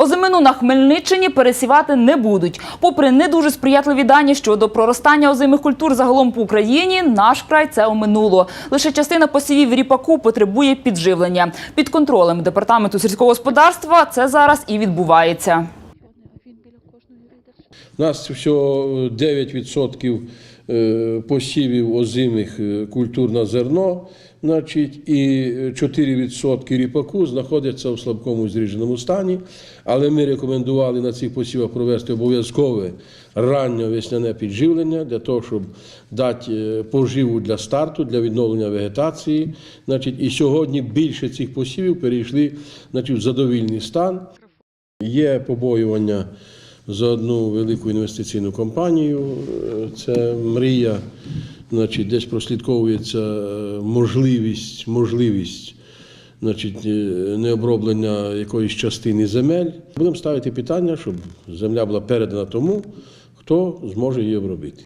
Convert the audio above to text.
Озимину на Хмельниччині пересівати не будуть. Попри не дуже сприятливі дані щодо проростання озимих культур загалом по Україні, наш край це оминуло. Лише частина посівів ріпаку потребує підживлення. Під контролем департаменту сільського господарства це зараз і відбувається. У нас всього 9% е, посівів озимих е, культур на зерно, значить, і 4% ріпаку знаходяться в слабкому зріженому стані. Але ми рекомендували на цих посівах провести обов'язкове раннє весняне підживлення для того, щоб дати е, поживу для старту, для відновлення вегетації. Значить, і сьогодні більше цих посівів перейшли значить, в задовільний стан. Є побоювання за одну велику інвестиційну компанію. Е, Це мрія, значить, десь прослідковується е, можливість, можливість значить, е, необроблення якоїсь частини земель. Будемо ставити питання, щоб земля була передана тому, хто зможе її обробити.